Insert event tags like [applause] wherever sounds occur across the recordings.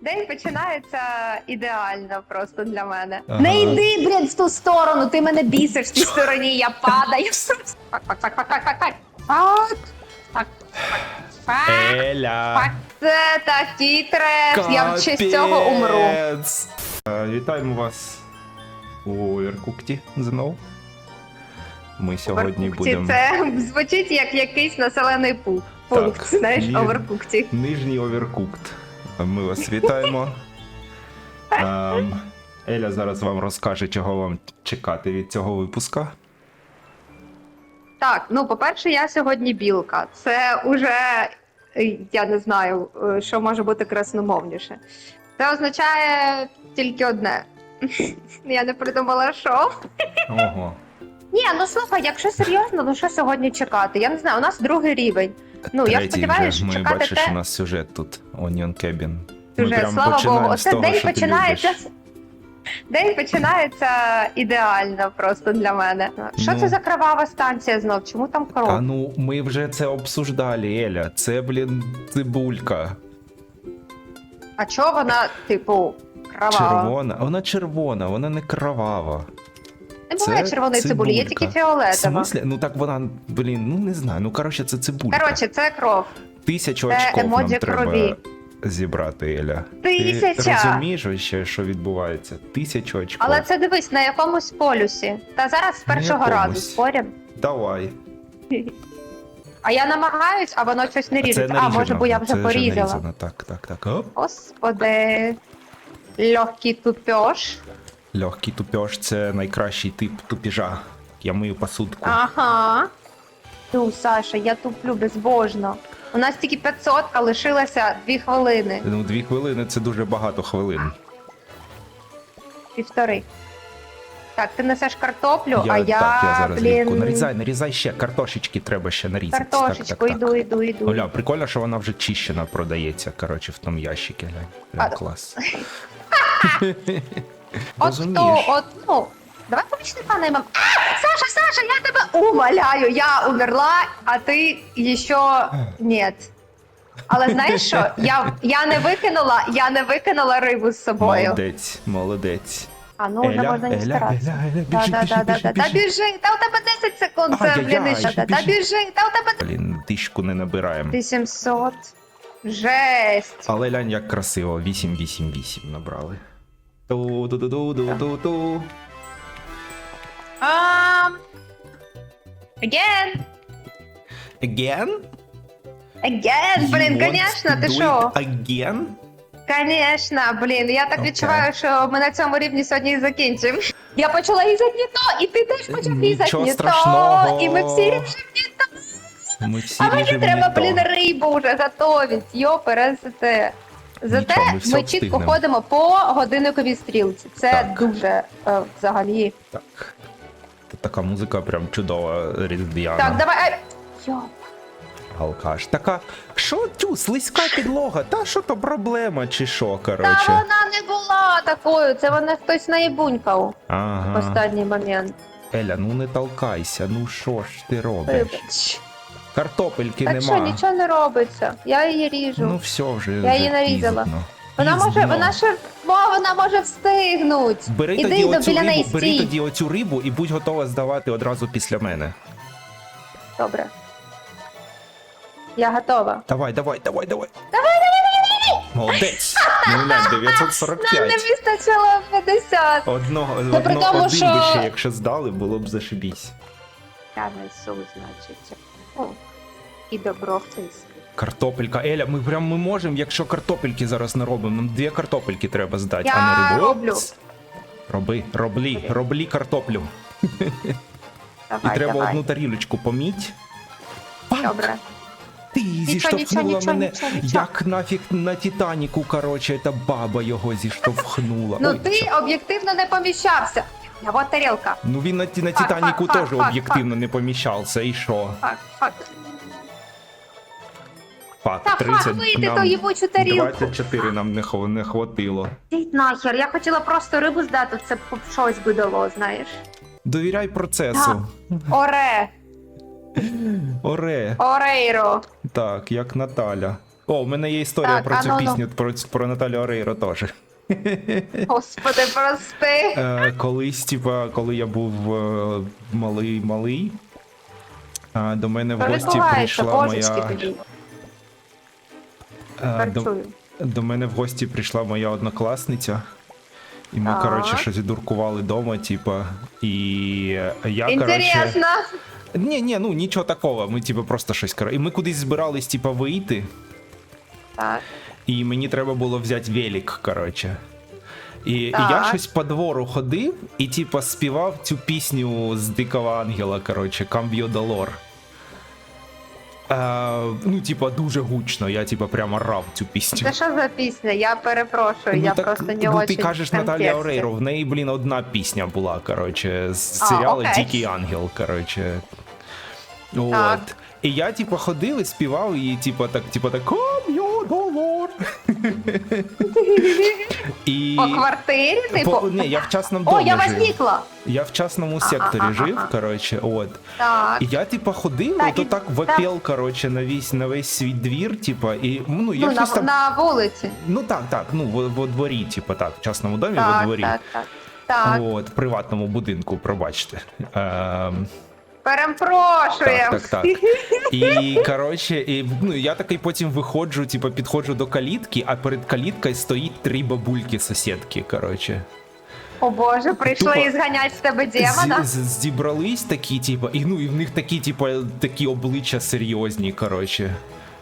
День починається ідеально просто для мене. Ага. Не йди, блядь, в ту сторону, ти мене бісиш в тій стороні, я падаю. Фак. Фак, фак, фак, фак. Еля! Фак, це такий треш, я в честь цього умру. Капець! Е, Вітаємо вас у Оверкукті знову. Ми сьогодні Оверкукті будемо це звучить як якийсь населений пункт. Пункт, Так, знаєш, ні. оверкукті. нижній Оверкукт. Ми вас вітаємо. Ем, Еля зараз вам розкаже, чого вам чекати від цього випуска. Так, ну по-перше, я сьогодні білка. Це уже е, я не знаю, е, що може бути красномовніше. Це означає тільки одне. Я не придумала, що. Ого. Ні, ну слухай, якщо серйозно, ну що сьогодні чекати? Я не знаю, у нас другий рівень. Ну, я Третій сподіваюся, вже. що Ми чекати бачиш, те- у нас сюжет тут. Onion Cabin. Дуже, прям слава починаємо Богу, з оце того, день що ти починається. любиш. День починається ідеально просто для мене. Що Ну. це за кровава станція знов? Чому там кров? А ну, ми вже це обсуждали, Еля. Це, блін, цибулька. А чого вона, типу, кровава? Червона. Вона червона, вона не кровава. Не буває Це червоної цибулі, є тільки В смислі? Ну так вона, блін, ну не знаю. Ну коротше, це цибулька. Коротше, це кров. Тисячу це очков нам емоджі треба крові. зібрати, Еля. Ти Тисяча! розумієш ще, що відбувається? Тисячу очков. Але це дивись на якомусь полюсі. Та зараз з першого разу спорям. Давай. А я намагаюсь, а воно щось не ріжеться. А, може, бо я вже Це порізала. нарізано. Так, так, так. Оп. Господи. Легкий тупеж. Легкий тупеж це найкращий тип тупіжа. Я мию посудку. Ага. Ну, Саша, я туплю безбожно. У нас тільки 500, а лишилося 2 хвилини. Ну, дві хвилини це дуже багато хвилин. Півтори. Так, ти несеш картоплю, а я, так, я зараз блін, рібку. Нарізай, нарізай ще. Картошечки треба ще нарізати. картошечку, так, так, йду, йду, йду. Оля, прикольно, що вона вже чищена продається, коротше, в тому ящикі. Глянь. Прям А- клас. [laughs] От Розумієш? от, ну, давай помічника наймем. А, Саша, Саша, я тебе умоляю, я умерла, а ти ще нет. Але знаєш що? Я, я не викинула, я не викинула рибу з собою. Молодець, молодець. А ну вже Еля, можна не Еля, старатися. Еля, Еля, біжи, да, біжи, да, да, біжи, да, та біжи. біжи, та у тебе 10 секунд, це, Ай-яй-яй? Та біжи. біжи, та у тебе Блін, тишку не набираємо. 1700. Жесть. Але глянь, як красиво. 8-8-8 набрали. Ту-ду-ду-ду-ду-ду. Um, again, Again? again, You want конечно, to ти do що? it Again? Конечно, блін, я так Окей. відчуваю, що ми на цьому рівні сьогодні і закінчимо. Я почала різати не то, і ти теж почав різати Нічого не страшного. то, і ми всі ріжемо не то. Ми всі А мені ріжемо треба, не то. блін, рибу вже готовить. Йо, пересите. Зате Нічого, ми все ми чітко встигнемо. ходимо по годинниковій стрілці. Це Так. дуже е, взагалі. Так. Така музика прям чудова, різдвяна. Так, давай. ай. Йо. Алкаш. Така, що тю, слизька підлога? Та що то проблема, чи що, Та вона не була такою, це вона хтось наїбунькав в Ага. останній момент. Еля, ну не толкайся, ну що ж ти робиш? Вибач. Картопельки Так нема. що, нічого не робиться. Я її ріжу. Ну все вже. Я вже її нарізала. пізно. вона може, Пізно. вона ще, бо вона може встигнуть. Бери Іди тоді, до оцю біля неї рибу, бери стій. тоді оцю рибу і будь готова здавати одразу після мене. Добре. Я готова. Давай, давай, давай, давай. Давай, давай, давай. Молодець. [laughs] Ну глянь, Нам не 945. вистачило 50. Одного, Та при тому, один що- би ще, якщо здали, було б зашибісь. Я несу, значить. І добро втиск. Картопелька. Еля, ми прям ми можемо, якщо картопельки зараз не робимо. Нам дві картопельки треба здати, Я а не рибу. роблю. Роби, роблі, роблі картоплю. Давай, і треба давай. одну тарілочку поміть. Добре. Ти зіштовхнула нічого, нічого, мене, нічого, нічого. як нафіг на Титаніку, коротше, та баба його зіштовхнула. Ну Ой, ти що? об'єктивно не поміщався. Я вот. Ну він на, на Фак, Титаніку фак, теж фак, об'єктивно не поміщався, і що? Фак, фак. Фак, Та фак, 30 вийди нам- ту їбучу тарілку. 24 нам не, хо- не хватило. Йдіть нахер, я хотіла просто рибу здати, це б щось би дало, знаєш. Довіряй процесу. Оре, Оре. орейро. Так, як Наталя. О, у мене є історія Так, про а цю ну, ну. пісню, про, про Наталю Орейро теж. [laughs] Господи, прости. Е, колись, типа, коли я був е, малий малий, е, до мене в гості прийшла божечки моя. тобі. е, до, Харчую. до мене в гості прийшла моя однокласниця. І ми, Так. коротше, щось дуркували вдома, типа, і я, коротше. Інтересно. Ні, ні, ну нічого такого. Ми, типа, просто щось кор- І ми кудись збирались, типа, вийти, Так. І мені треба було взяти велик, коротше. І, і я щось по двору ходив і, типа, співав цю пісню з Дикого Ангела, коротше, Cambio Dolor. Е, ну, типа, дуже гучно, я типа прямо рав цю пісню. Це що за пісня? Я перепрошую, я так, просто не ну, очень ти кажеш Наталія. Орейро, в неї, блін, одна пісня була, коротше, з серіалу. Дикий Ангел, коротше. От. І я, типа, ходив і співав, і типа так, типа так, your dollar. І... По квартирі, типу. По- ні, я в частному О, я жив. возникла. Я в частному А, секторі а, а, жив, а. коротше, от. Так. І я, типа, ходив, Та, і так вопел, коротше, на весь, на весь свій двір, типа, і, ну, я Ну, щось на, там... на вулиці. Ну так, так, ну, во, во дворі, типа, так, в частному домі, во Так, дворі. так, так. Так, От, приватному будинку, пробачте. Ем, перепрошуємо. так, так, так. І коротше, і, ну, я такий потім виходжу, типу, підходжу до калітки, а перед каліткою стоїть три бабульки сусідки. Коротше. О Боже, прийшли і зганять з тебе демона. Зібрались такі, типу, і ну і в них такі, типу, такі обличчя серйозні, коротше.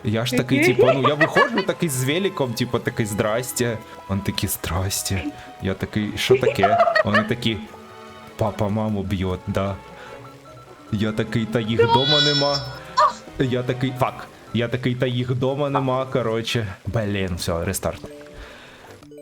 Я ж такий, типу, ну я виходжу такий з великом, типу, такий здрасте. Вони такі здрасте. Я такий, що таке? Вони такі. Папа маму б'є, да. Я такий, та їх дома нема. Я такий. Фак. Я такий, та їх дома нема, коротше. Блін, все, рестарт.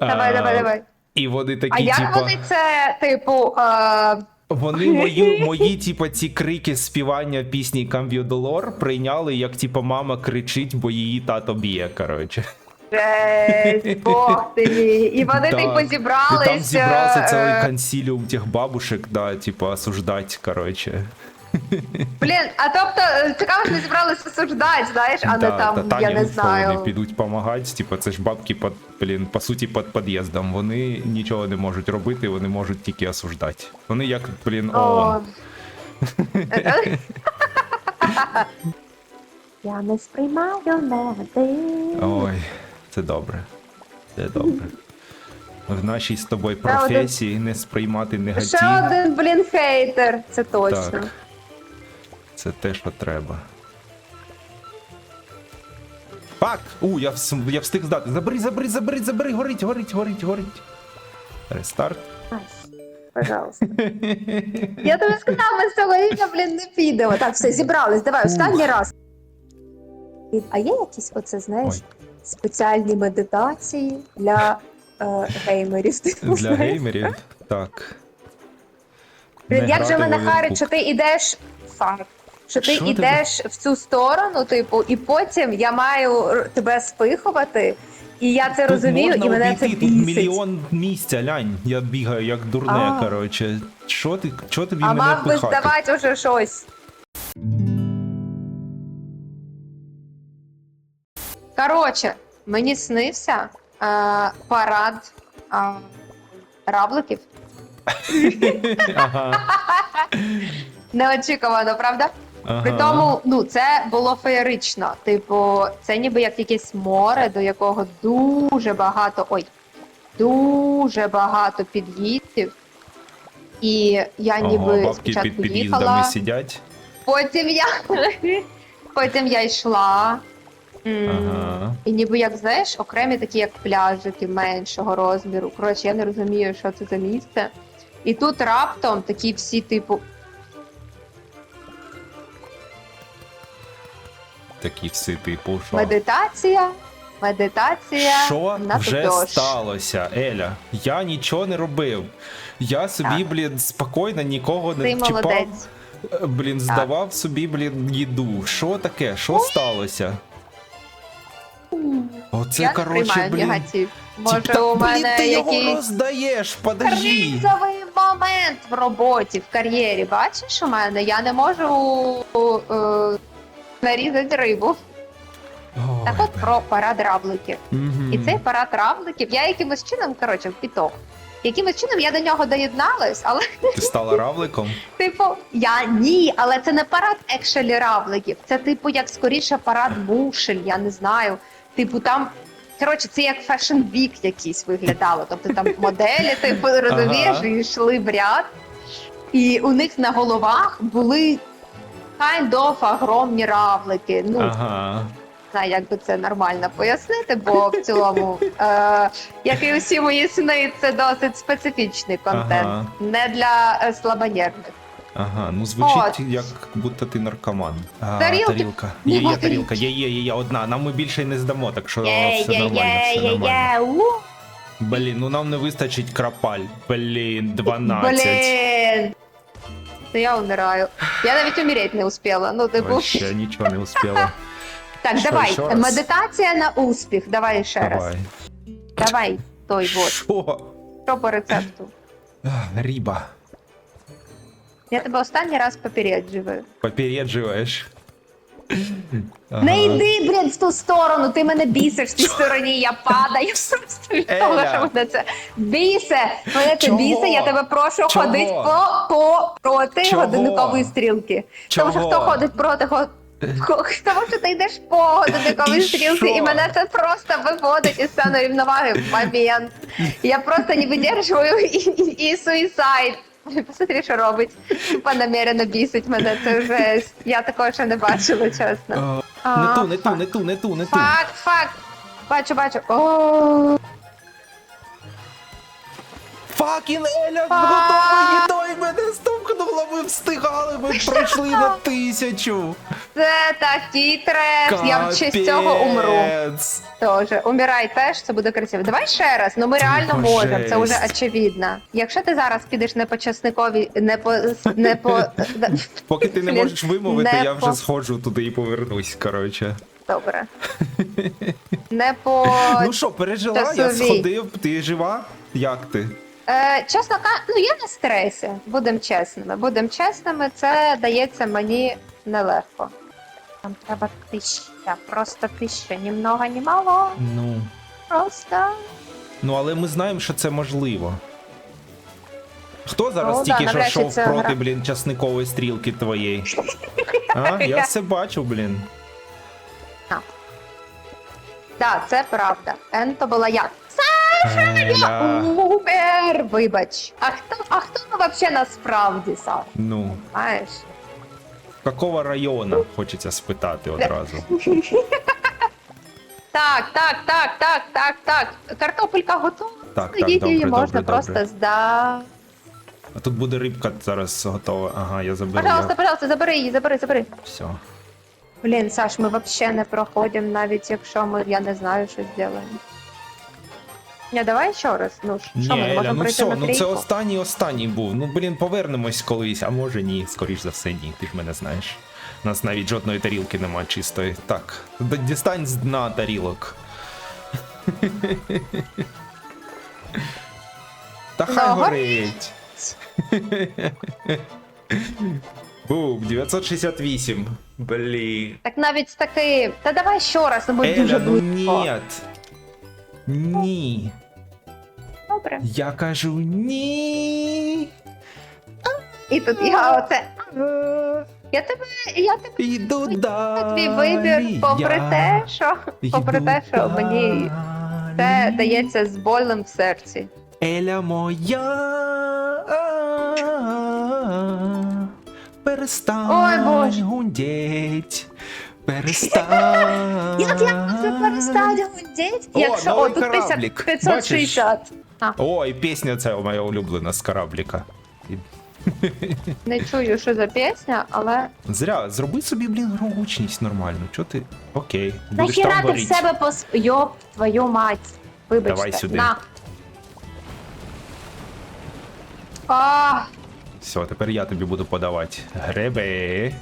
Давай, А, давай, давай. І вони такі, А як типа. вони це, типу, е, Вони мої, мої, типа, ці крики співання пісні Cambio Dolor прийняли, як типа мама кричить, бо її тато б'є, коротше. жесть, Бог ти мій. І вони, Так. типу, зібрались. І там зібрався е, цілий е, консиліум тих бабушек, да, типа, осуждать, коротше. Блін, а тобто, е, цікаво, що зібралися осуждати, знаєш, а не там, та я не Гуфа, Вони підуть допомагати, типа, це ж бабки, під, блін, по суті, під під'їздом. Вони нічого не можуть робити, вони можуть тільки осуждати. Вони як, блін, О. ООН. [laughs] Я не сприймаю негатив. Ой, це добре. Це добре. В нашій з тобою професії не сприймати негатив. Ще один, блін, хейтер, це точно. Так. Це те, що треба. Фак! У, я, я встиг здати. Забери, забери, забери, забери, горить, горить, горить, горить. Рестарт. Пожалуйста. [laughs] Я тобі сказала, ми з цього рівня, блін, не підемо. Так, все, зібрались, давай, останній раз. А є якісь, оце, знаєш, Ой. спеціальні медитації для е, геймерів? ти Для знаєш? геймерів. Так. Блін, Як же мене харить, що ти йдеш. Фак. Що ти йдеш в цю сторону, типу, і потім я маю тебе спихувати, і я це Тут розумію, можна і мене обійти, це тут мільйон місця, лянь. Я бігаю як дурне, А. коротше. Що ти, що тобі А мене мав би пихати? здавати уже щось. Коротше, мені снився е, парад е, рабликів. [laughs] Ага, [laughs] Неочікувано, правда? Ага. При тому, ну це було феєрично. Типу, це ніби як якесь море, до якого дуже багато. Ой, дуже багато під'їздів. І я Ого, ніби бабки спочатку під під'їздами їхала, сидять. потім я [laughs] потім я йшла. М, Ага. І ніби як знаєш, окремі такі як пляжики меншого розміру. Коротше, я не розумію, що це за місце. І тут раптом такі всі, типу, Такі всі, типу, що? медитація, медитація. Що на вже тупьош. сталося, Еля? Я нічого не робив. Я собі, Так. блін, спокійно нікого не Ти чіпав. молодець. Е, Блін, здавав собі, блін, їду. Що таке? Що сталося? Оце, я не коротше, блін. негатив. Може, та, у блін, мене ти його роздаєш, подожди. кризовий момент в роботі, в кар'єрі. Бачиш у мене? Я не можу е, нарізати рибу. Ой, Так от про парад равликів. Мгм. І цей парад равликів, я якимось чином, коротше, в піток. Якимось чином я до нього доєдналась, але [laughs] Ти стала равликом? типу, я ні, але це не парад екшелі равликів. Це типу як скоріше парад мушель, я не знаю. Типу там. Коротше, це як фешн вік якийсь виглядало. Тобто там [laughs] моделі, типу, розумієш, Ага. і йшли в ряд. І у них на головах були kind of огромні равлики. Ну, Ага. не знаю, як би це нормально пояснити, бо в цілому, е, як і усі мої сни, це досить специфічний контент, Ага. не для е, слабонервних. Ага, ну звучить От. як будто ти наркоман. А, Тарілки. тарілка. Є, є тарілка, є, є, є, є одна. Нам ми більше й не здамо, так що Є, все є, нормально, є, все є, нормально. є, у, Блін, ну нам не вистачить крапаль. Блін, 12. Блін. Та я умираю. Я навіть умереть не успела. Ну, типу. Вообще нічого не успіла. [laughs] Так, Що, давай. ще раз? Медитація на успіх. Давай ще раз. Давай. Давай той вот. Що? Що по рецепту? А, Ріба. Я тебе останній раз попереджую. Попереджуєш. Ага. Не йди, блін, в ту сторону, ти мене бісиш в тій стороні, я падаю просто від того, що мене це бісе. Мене це Чого? бісе, я тебе прошу Чого? ходить по, по проти Чого? годинникової стрілки. Тому що хто ходить проти го- Тому що ти йдеш по годинниковій І стрілці, і мене це просто виводить із стану рівноваги в момент. Я просто не видержую і, і, і суїсайд. [laughs] Посмотри, що робить. Тупо намерено бісить мене. Це вже Я такого ще не бачила, чесно. Не ту, не ту, не ту, не ту, не ту. Фак, фак. Бачу, бачу. О, Факін Еля готова їдою мене стукнула, ми встигали, ми пройшли на тисячу. це такий треш. Я в честь цього умру. Капець. Тоже. Умирай теж, це буде красиво. Давай ще раз, ну ми реально можемо, це вже жесть. очевидно. Якщо ти зараз підеш не по часникові, не по не по [laughs] Поки ти не Блін, можеш вимовити, не я по- вже сходжу туди і повернусь, коротше. добре. [laughs] Не по Ну що, пережила, я часовій. сходив, ти жива? Як ти? Е, чесно кажучи, ну я на стресі, будемо чесними. Будемо чесними, це дається мені нелегко. Нам треба тисяча, просто тисяча, ні много, ні мало. Ну. Просто. Ну, але ми знаємо, що це можливо. Хто зараз Ну, да, тільки що навряд чи йшов це проти, гра. блін, часникової стрілки твоєї? А, [laughs] я це бачив, блін. Да, це правда. Енто була я. Еля. Умер, вибач. А хто, а хто взагалі насправді сам? Ну, Знаєш? какого району, хочеться спитати одразу. [laughs] Так, так, так, так, так, так. Картопелька готова. Так, так, Її добре, можна добре, просто добре. здати. А тут буде рибка зараз готова. Ага, я заберу. Пожалуйста, Я... пожалуйста, забери її, забери, забери. Все. Блін, Саш, ми взагалі не проходимо, навіть якщо ми, я не знаю, що зробимо. Не, давай ще раз. Ну, що Ні, ми не Еля, можемо ну пройти все, на ну це трійку? останній останній був. Ну блін, повернемось колись, а може ні, скоріш за все, ні. Ти ж мене знаєш. У нас навіть жодної тарілки нема чистої. Так, д- дістань з дна тарілок. [laughs] Та хай Ну, горить. Бум, 968. Блін. Так навіть з таким. Та давай ще раз, ну ми дуже Еля, ну близько. нет. Ні. Добре. Я кажу ні. І тут я оце. Я тебе, я тебе Іду далі. твій вибір, попри я те, що попри те, що мені це дається з болем в серці. Еля моя. Перестань Ой, гундеть. Перестань. Як я можу перестати гудіть, якщо новий о, тут 50, кораблік. 560. А, Ой, пісня ця моя улюблена з корабліка. не чую, що за пісня, але Зря, зроби собі, блін, гучність нормальну. Чо ти? Окей. Будеш нахіра там ти в себе пос... Йоп, твою мать. Вибачте. Давай сюди. На. А, Все, тепер я тобі буду подавати гриби.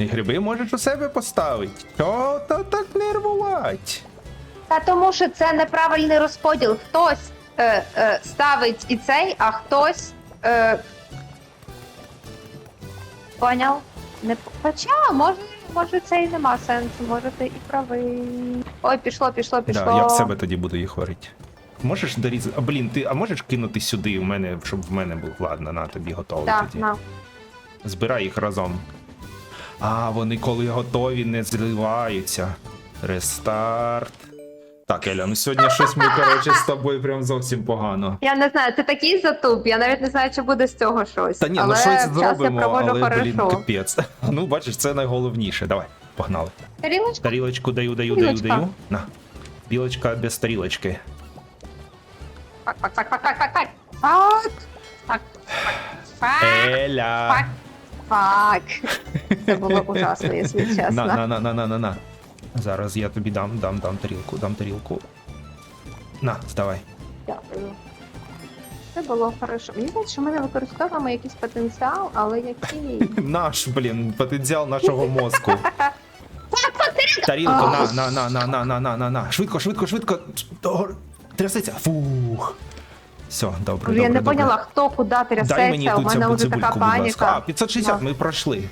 Гриби можеш у себе поставити. Чого то так нервувати? та тому що це неправильний розподіл. Хтось е, е, ставить і цей, а хтось. Е... Поняв? Не... Хоча, може, може це і нема сенсу, може ти і правий. Ой, пішло, пішло, пішло. Да, я в себе тоді буду їх варити. Можеш дорізати. А блін, ти а можеш кинути сюди у мене, щоб в мене був. Ладно, на тобі готово Так, тоді. на. Збирай їх разом. А, вони коли готові, не зливаються. Рестарт. Так, Еля, ну сьогодні щось ми, коротше, з тобою прям зовсім погано. Я не знаю, ти такий затуп, я навіть не знаю, чи буде з цього щось. Та ні, але ну щось зробимо, але, блін, капець. [laughs] Ну, бачиш, це найголовніше. Давай, погнали. Тарілочка? Тарілочку даю, даю, даю, Тарілочка. даю. На. Білочка без тарілочки. Так, так, так, так, так, так, так. Так, так, так, Еля! так, так. Це було ужасно, якщо чесно. На, на, на, на, на, на, на. Зараз я тобі дам, дам, дам тарілку, дам тарілку. На, здавай. Дякую. Це було хорошо. Мені здається, що ми не використовуємо якийсь потенціал, але який. [laughs] Наш, блін, потенціал нашого мозку. Тарілку, на, на, на, на, на, на, на, на, на. Швидко, швидко, швидко. Трясеться. Фух. Все, добре, Я добре, не добре. поняла, хто куди Дай мені трясеться, у тут мене цю вже така цибульку, будь ласка. А, паніка. 560 Ну. ми пройшли.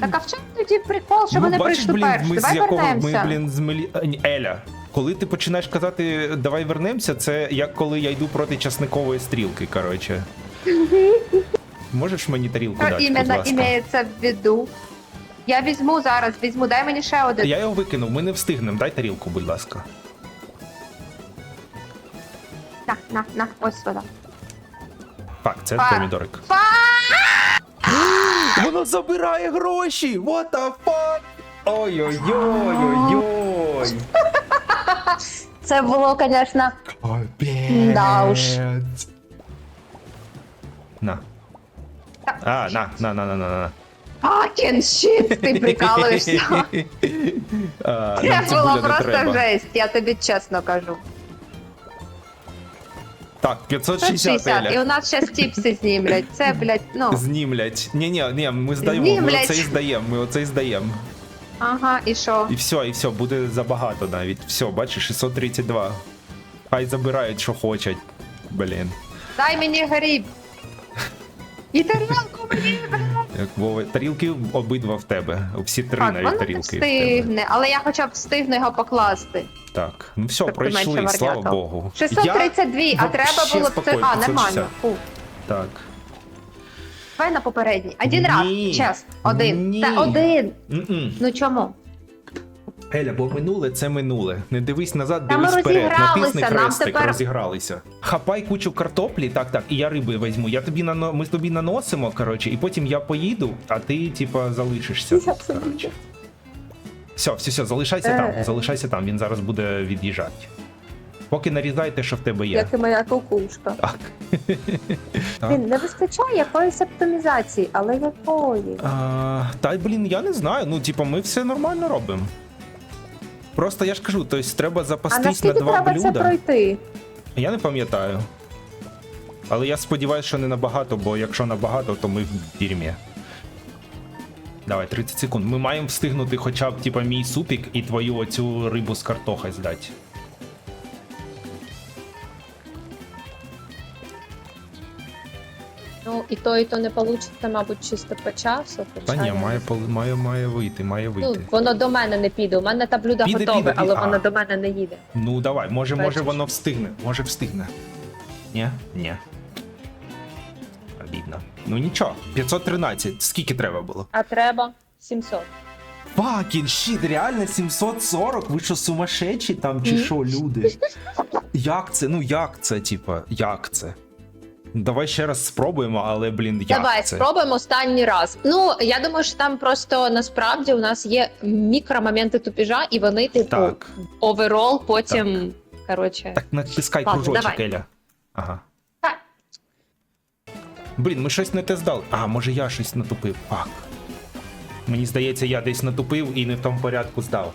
Так а в чому тоді прикол, що ну, ми не прийшли перші? ми Давай якого вернемося. ми, блін, з милі... А, ні, Еля. Коли ти починаєш казати давай вернемося, це як коли я йду проти часникової стрілки, коротше. Можеш мені тарілку Що дати, будь іменно ласка? імеється в виду? Я візьму зараз, візьму, дай мені ще один. Я його викинув, ми не встигнемо. Дай тарілку, будь ласка. На, на, на, ось сюди. Так, це Фак. помідорик. [gasps] Воно забирає гроші! What the fuck? Ой-ой-ой-ой-ой. [laughs] Це було, звісно. Да уж. На. А, на, на, на, на, на, на. Fucking shit, ти прикалуєшся. [laughs] А, Це нам було не просто треба. жесть, я тобі чесно кажу. Так, 560 160, і Еля. у нас ще стіпси знімлять. Це, блядь, ну. Знімлять. Ні, ні, ні, ми здаємо, ми Знімлять. і здаємо, ми оцей здаємо. Ага, і що? І все, і все, буде забагато навіть. Все, бачиш, 632. Хай забирають, що хочуть. Блін. Дай мені гриб. І тарілку мені. Як Вова, тарілки обидва в тебе. Всі три Так, навіть воно не тарілки. в тебе. встигне, але я хоча б встигну його покласти. Так, ну все, Тобто пройшли, менше слава варіантів. Богу. 632, а вообще треба було б це. спокійно, А, нормально. 560. Фу. Так. Давай на попередній. Один Ні. раз. Чес. Один. Ні. Це один. М-м. Ну чому? Еля, бо минуле це минуле. Не дивись назад, Та ми дивись вперед. розігралися, Натисни нам хрестик, тепер- розігралися. Хапай кучу картоплі, так, так, і я риби візьму. Я тобі нано... Ми тобі наносимо, коротше, і потім я поїду, а ти, типа, залишишся. Я. Все, все, все, залишайся Е. там, залишайся там, він зараз буде від'їжджати. Поки нарізайте, що в тебе є. Як і моя кукушка. Так. Так. Блін, не вистачає якоїсь оптимізації, але якої? А, та блін, я не знаю. Ну, типа, ми все нормально робимо. Просто я ж кажу, тобто треба А запастись на два треба це пройти? Я не пам'ятаю. Але я сподіваюся, що не набагато, бо якщо набагато, то ми в дірмі. Давай, 30 секунд. Ми маємо встигнути хоча б типа мій супік і твою оцю рибу з картохи здати. І то, і то не вийде, мабуть, чисто по часу. Та ні, має, пол- має, має вийти, має Ну, вийти. воно до мене не піде. У мене та блюдо Піде, готове, піде, але піде. воно до мене не їде. Ну давай, може, може Бачиш. воно встигне. Може встигне. Ні? Ні. Обідно. Ну нічого, 513. Скільки треба було? А треба 700. Факін щит, реально 740? Ви що сумасшедші там чи що, люди? Як це? Ну як це, типа, як це? Давай ще раз спробуємо, але, блін, як Давай це? спробуємо останній раз. Ну я думаю, що там просто насправді у нас є мікромоменти тупіжа, і вони, типу, Так. оверол потім. Коротше, Так натискай Ладно, кружочок, давай. Еля. Ага. Так. Блін, ми щось не те здали. А, може я щось натупив. Фак. Мені здається, я десь натупив і не в тому порядку здав.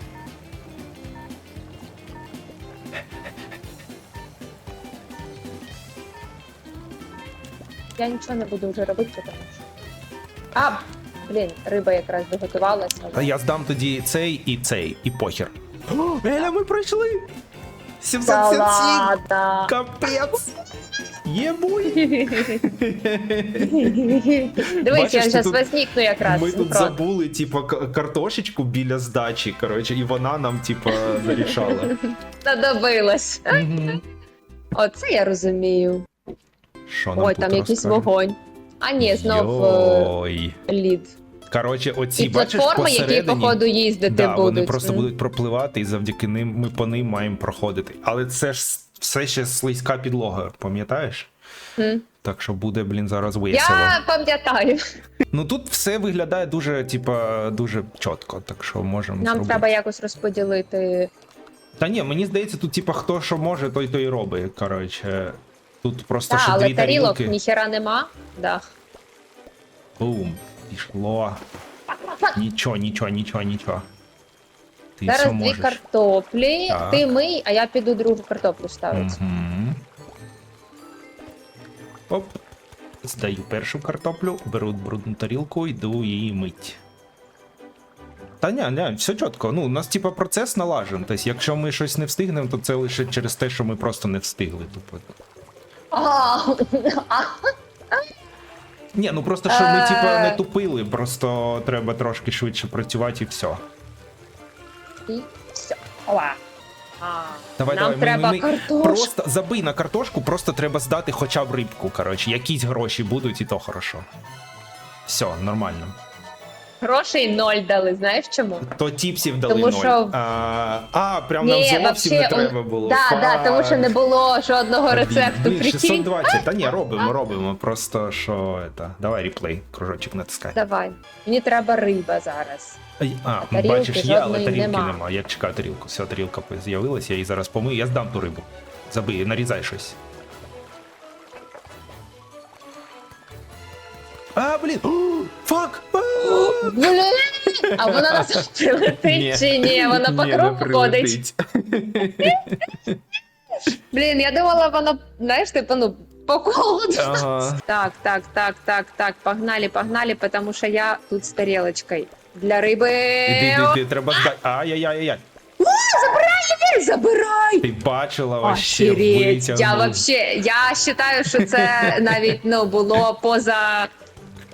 Я нічого не буду вже робити, тому що. А, блін, риба якраз доготувалася. А я здам тоді цей і цей, і похер. О, Еля, ми пройшли! Та 777! ладно. Капець! Єбуй! Дивись, я зараз тут- возникну якраз. Ми тут Про. забули, типа, к- картошечку біля здачі, коротше, і вона нам, типа, зарішала. Надобилась. Мгм. Оце я розумію. Що нам Ой, тут там якийсь розкажуть? вогонь. А ні, знов е, Йой. лід. Коротше, оці, І бачиш, платформи, які, посередині... походу, їздити да, будуть. вони просто М. будуть пропливати, і завдяки ним ми по ним маємо проходити. Але це ж все ще слизька підлога, пам'ятаєш? М. Так що буде, блін, зараз весело. Я пам'ятаю. Ну тут все виглядає дуже, типа, дуже чітко, так що можемо. Нам зробити. треба якось розподілити. Та ні, мені здається, тут, типа, хто що може, той то і робить. Коротше. Тут просто Так, ще але дві тарілок тарілки. ніхера нема. Да. Бум. Пішло. Нічого, нічого, нічого, нічого. Ти Зараз все дві можеш. картоплі. Так. Ти мий, а я піду другу картоплю ставити. Угу. Оп. Здаю першу картоплю, беру брудну тарілку, йду її мить. Та ні, ні, все чітко. Ну, у нас типа процес налажен. Тобто, якщо ми щось не встигнемо, то це лише через те, що ми просто не встигли. Типу. Ні, ну просто що ми Е. типа не тупили, просто треба трошки швидше працювати і все. і все. Ова. Давай, Нам давай, ми- треба ми, ми картошку. Просто забий на картошку, просто треба здати хоча б рибку. Коротше, якісь гроші будуть, і то хорошо. Все, нормально. Грошей ноль дали, знаєш чому? То тіпсів дали Тому ноль. що- А, а, прям нам зовсім вообще, не треба було. Да, да, тому що не було жодного рецепту. Блін, 620. Та ні, робимо, робимо. Просто що это. Давай реплей, кружочок натискай. Давай. Мені треба риба зараз. Ай, А, бачиш, є, але тарілки нема. нема. Я чекаю тарілку. Все, тарілка з'явилася, я її зараз помию, я здам ту рибу. Забий, нарізай щось. А, блін! [gasps] Фак! А! Блін! А вона нас прилетить чи ні? Вона по кругу ходить. Блін, я думала, вона, знаєш, типу, ну, по колу. Ага. Так, так, так, так, так, погнали, погнали, потому що я тут з тарілочкою. Для риби. Іди, іди, іди, треба здати. Ай-яй-яй-яй. Ей, Забирай! Ти бачила вообще Охереть, я витягнув. вообще, я вважаю, що це навіть ну, було поза,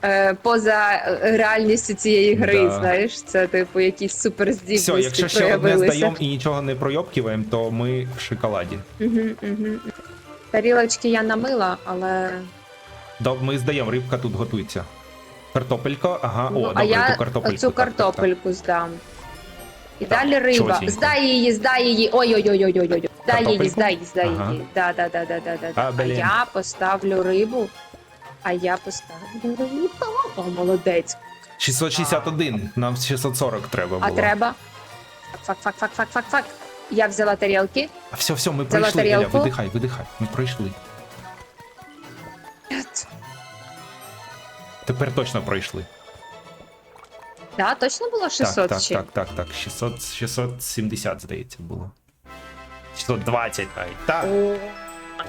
е, поза реальністю цієї гри, Да. знаєш, це типу якісь Все, якщо ще одне проявилися. здаємо і нічого не пройобківаємо, то ми в шоколаді. Угу. Тарілочки я намила, але. Да, ми здаємо, рибка тут готується. Картопелька, ага, о, ну, добре, а я ту картопельку. цю так, так, так. картопельку здам. І Так, далі риба. чотенько. Здай її, здай її. Ой-ой-ой-ой-ой. Здай її, Картопельку? здай її, здай Ага. її. Да, да, да, да, да, да. А, А блін. я поставлю рибу. А я поставлю. О, молодець. 661, нам 640 треба було. А треба? Фак, фак, фак, фак, фак, фак. Я взяла тарілки. А все, все, ми Взяла пройшли, тарілку. видихай, видихай, ми пройшли. Тепер точно пройшли. Да, точно було 600 так, так, чи? так, так, так, 600, 670, здається, було. 620 навіть. Так. О,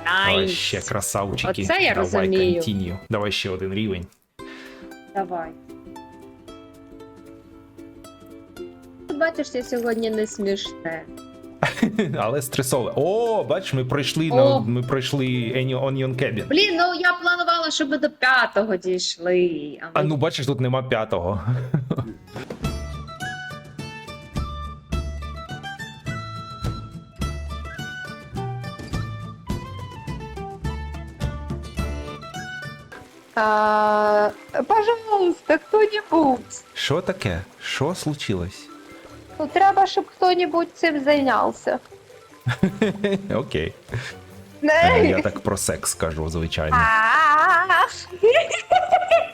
найс. ще красавчики. Оце я Давай, розумію. continue. Давай ще один рівень. Давай. Бачиш, я сьогодні не смішне. [laughs] Але стресове. О, бач, ми пройшли О. на ми пройшли Any Onion Cabin. Блін, ну я планувала, щоб ми до п'ятого дійшли. А, А ну бачиш, тут нема п'ятого. [laughs] А, пожалуйста, кто-нибудь. Що таке? Що случилось? Ну, треба, щоб хто-нибудь цим зайнявся. [laughs] Окей. Е, Я так про секс скажу, звичайно. А, [laughs]